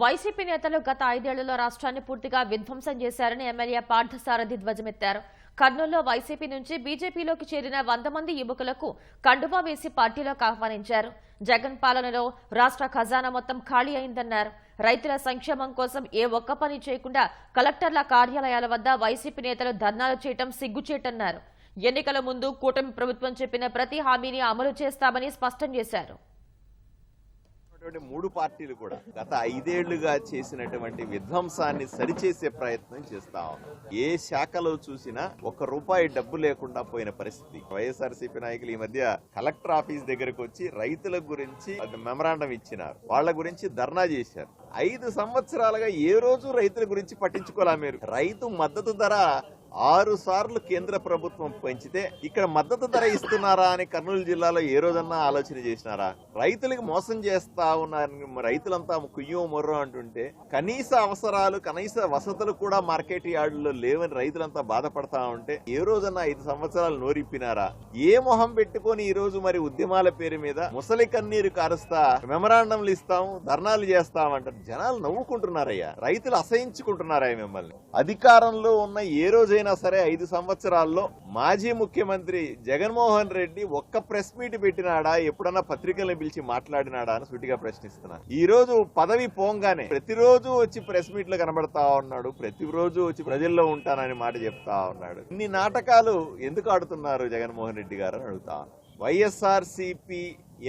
YCP నేతలు గత ఐదేళ్ళలో రాష్ట్రాన్ని పూర్తిగా విధ్వంసం చేశారని ఎమ్మెల్యే పార్థసారథి ధ్వజమెత్తారు. కర్నూలులో వైసీపీ నుంచి బీజేపీలోకి చేరిన వంద మంది యువకులకు కండువా వేసి పార్టీలోకి ఆహ్వానించారు. జగన్ పాలనలో రాష్ట్ర ఖజానా మొత్తం ఖాళీ అయిందన్నారు. రైతుల సంక్షేమం కోసం ఏ ఒక్క పని చేయకుండా కలెక్టర్ల కార్యాలయాల వద్ద వైసీపీ నేతలు ధర్నాలు చేయటం సిగ్గుచేటన్నారు. ఎన్నికల ముందు కూటమి ప్రభుత్వం చెప్పిన ప్రతి హామీని అమలు చేస్తామని స్పష్టం చేశారు. ఉన్నటువంటి మూడు పార్టీలు కూడా గత ఐదేళ్ళుగా చేసినటువంటి విధ్వంసాన్ని సరిచేసే ప్రయత్నం చేస్తా ఏ శాఖలో చూసినా ఒక్క రూపాయి డబ్బు లేకుండా పోయిన పరిస్థితి. వైఎస్ఆర్సీపీ నాయకులు ఈ మధ్య కలెక్టర్ ఆఫీస్ దగ్గరకు వచ్చి రైతుల గురించి మెమరాండం ఇచ్చినారు. వాళ్ళ గురించి ధర్నా చేశారు. ఐదు సంవత్సరాలుగా ఏ రోజు రైతుల గురించి పట్టించుకోలే మీరు? రైతు మద్దతు ధర ఆరు సార్లు కేంద్ర ప్రభుత్వం పెంచితే ఇక్కడ మద్దతు ధర ఇస్తున్నారా అని కర్నూలు జిల్లాలో ఏ రోజన్నా ఆలోచన చేసినారా? రైతులకు మోసం చేస్తా ఉన్నారు రైతులంతా కుయ్యో మొర్రో అంటుంటే కనీస అవసరాలు కనీస వసతులు కూడా మార్కెట్ యార్డులో లేవని రైతులంతా బాధపడతా ఉంటే ఏ రోజన్నా ఐదు సంవత్సరాలు నోరిప్పినారా? ఏ మొహం పెట్టుకొని ఈ రోజు మరి ఉద్యమాల పేరు మీద ముసలి కన్నీరు కారుస్తా మెమరాండంలు ఇస్తాము ధర్నాలు చేస్తామంటారు జనాలు నవ్వుకుంటున్నారయ్యా. రైతులు అసహించుకుంటున్నారయ్యా మిమ్మల్ని. అధికారంలో ఉన్న ఏ రోజైనా సరే ఐదు సంవత్సరాల్లో మాజీ ముఖ్యమంత్రి జగన్మోహన్ రెడ్డి ఒక్క ప్రెస్ మీట్ పెట్టినాడా? ఎప్పుడన్నా పత్రికలను పిలిచి మాట్లాడినాడా అని సుటిగా ప్రశ్నిస్తున్నా. ఈ రోజు పదవి పోంగానే ప్రతిరోజు వచ్చి ప్రెస్ మీట్లు కనబడతా ఉన్నాడు. ప్రతిరోజు వచ్చి ప్రజల్లో ఉంటానని మాట చెప్తా ఉన్నాడు. ఇన్ని నాటకాలు ఎందుకు ఆడుతున్నారు జగన్మోహన్ రెడ్డి గారు అని అడుగుతా ఉన్నా.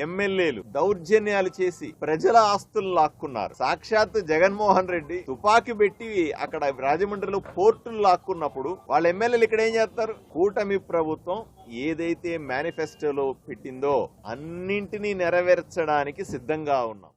ఎమ్మెల్యేలు దౌర్జన్యాలు చేసి ప్రజల ఆస్తులు లాక్కున్నారు. సాక్షాత్ జగన్మోహన్ రెడ్డి తుపాకీ పెట్టి అక్కడ రాజమండ్రిలో పోర్టులు లాక్కున్నప్పుడు వాళ్ళ ఎమ్మెల్యేలు ఇక్కడ ఏం చేస్తారు? కూటమి ప్రభుత్వం ఏదైతే మేనిఫెస్టోలో పెట్టిందో అన్నింటినీ నెరవేర్చడానికి సిద్ధంగా ఉన్నాం.